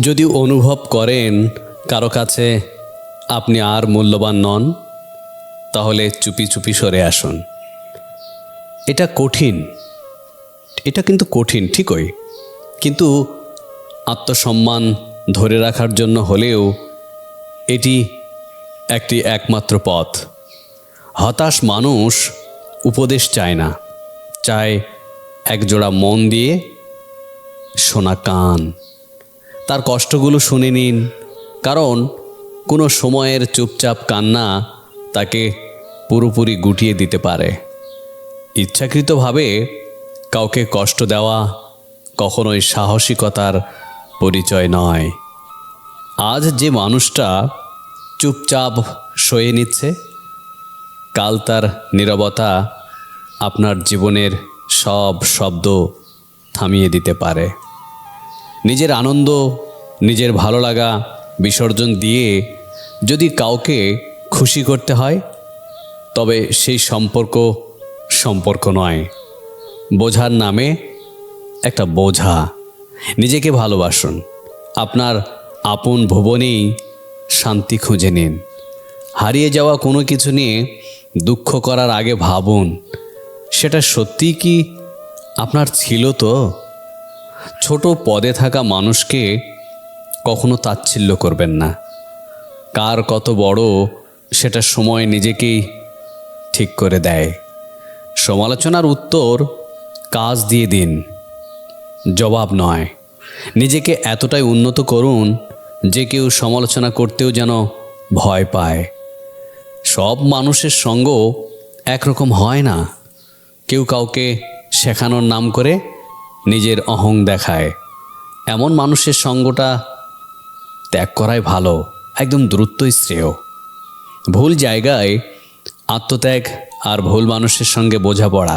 যদি অনুভব করেন কারও কাছে আপনি আর মূল্যবান নন, তাহলে চুপি চুপি সরে আসুন। এটা কঠিন। এটা কিন্তু কঠিন, ঠিকই। কিন্তু আত্মসম্মান ধরে রাখার জন্য হলেও এটি একটি একমাত্র পথ। হতাশ মানুষ উপদেশ চায় না। চায় একজোড়া মন দিয়ে শোনা কান। তার কষ্টগুলো শুনে নিন। কারণ কোনো সময়ের চুপচাপ কান্না তাকে পুরোপুরি গুটিয়ে দিতে পারে। ইচ্ছাকৃতভাবে কাউকে কষ্ট দেওয়া কখনোই সাহসিকতার পরিচয় নয়। আজ যে মানুষটা চুপচাপ সয়ে নিচ্ছে, কাল তার নীরবতা আপনার জীবনের সব শব্দ থামিয়ে দিতে পারে। নিজের আনন্দ, নিজের ভালো লাগা বিসর্জন দিয়ে যদি কাউকে খুশি করতে হয়, তবে সেই সম্পর্ক সম্পর্ক নয়। বোঝার নামে একটা বোঝা। নিজেকে ভালোবাসুন। আপনার আপন ভুবনেই শান্তি খুঁজে নিন। হারিয়ে যাওয়া কোনো কিছু নিয়ে দুঃখ করার আগে ভাবুন, সেটা সত্যি কি আপনার ছিল তো? ছোট পদে থাকা মানুষকে কখনো তাচ্ছিল্য করবেন না। কার কত বড়, সেটা সময় নিজেকেই ঠিক করে দেয়। সমালোচনার উত্তর, কাজ দিয়ে দিন, জবাব নয়। নিজেকে এতটাই উন্নত করুন যে কেউ সমালোচনা করতেও যেন ভয় পায়। সব মানুষের সঙ্গ একরকম হয় না। কেউ কাউকে শেখানোর নাম করে নিজের অহং দেখায়। এমন মানুষের সঙ্গটা ত্যাগ করাই ভালো, একদম দ্রুতই শ্রেয়। ভুল জায়গায় আত্মত্যাগ আর ভুল মানুষের সঙ্গে বোঝাপড়া,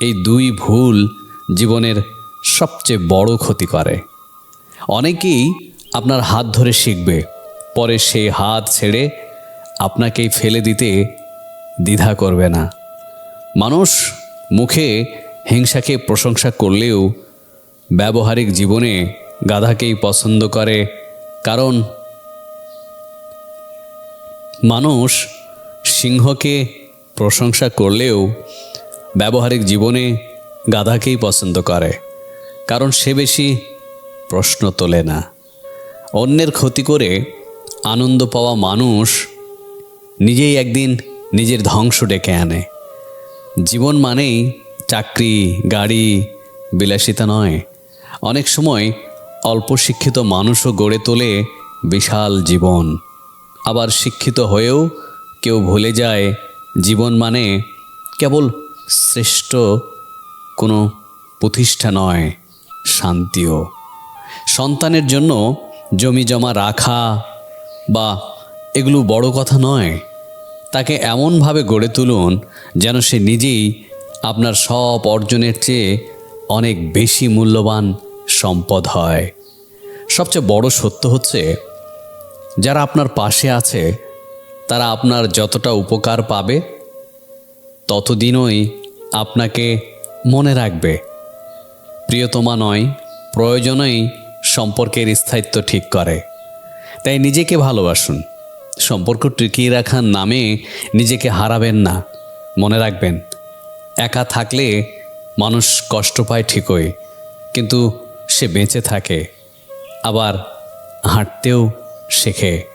এই দুই ভুল জীবনের সবচেয়ে বড় ক্ষতি করে। অনেকেই আপনার হাত ধরে শিখবে, পরে সেই হাত ছেড়ে আপনাকেই ফেলে দিতে দ্বিধা করবে না। মানুষ মুখে হিংসাকে প্রশংসা করলেও ব্যবহারিক জীবনে গাধাকেই পছন্দ করে, কারণ মানুষ সিংহকে প্রশংসা করলেও ব্যবহারিক জীবনে গাধাকেই পছন্দ করে, কারণ সে বেশি প্রশ্ন তোলে না। অন্যের ক্ষতি করে আনন্দ পাওয়া মানুষ নিজেই একদিন নিজের ধ্বংস ডেকে আনে। জীবন মানেই চাকরি, গাড়ি বিলাসিতা নয়। অনেক সময় অল্প শিক্ষিত মানুষও গড়ে তোলে বিশাল জীবন। আবার শিক্ষিত হয়েও কেউ ভুলে যায়, জীবন মানে কেবল শ্রেষ্ঠ কোনো প্রতিষ্ঠা নয়, শান্তিও। সন্তানের জন্য জমি জমা রাখা বা এগুলো বড় কথা নয়, তাকে এমনভাবে গড়ে তুলুন যেন সে নিজেই আপনার সব অর্জনের চেয়ে অনেক বেশি মূল্যবান সম্পদ হয়। সবচেয়ে বড় সত্য হচ্ছে, যারা আপনার পাশে আছে, তারা আপনার যতটা উপকার পাবে, ততদিনই আপনাকে মনে রাখবে। প্রিয়তমা নয়, প্রয়োজনেই সম্পর্কের স্থায়িত্ব ঠিক করে। তাই নিজেকে ভালোবাসুন, সম্পর্ক টিকিয়ে রাখার নামে নিজেকে হারাবেন না, মনে রাখবেন। একা থাকলে মানুষ কষ্ট পায় ঠিকই কিন্তু সে বেঁচে থাকে আবার হাঁটতেও শেখে।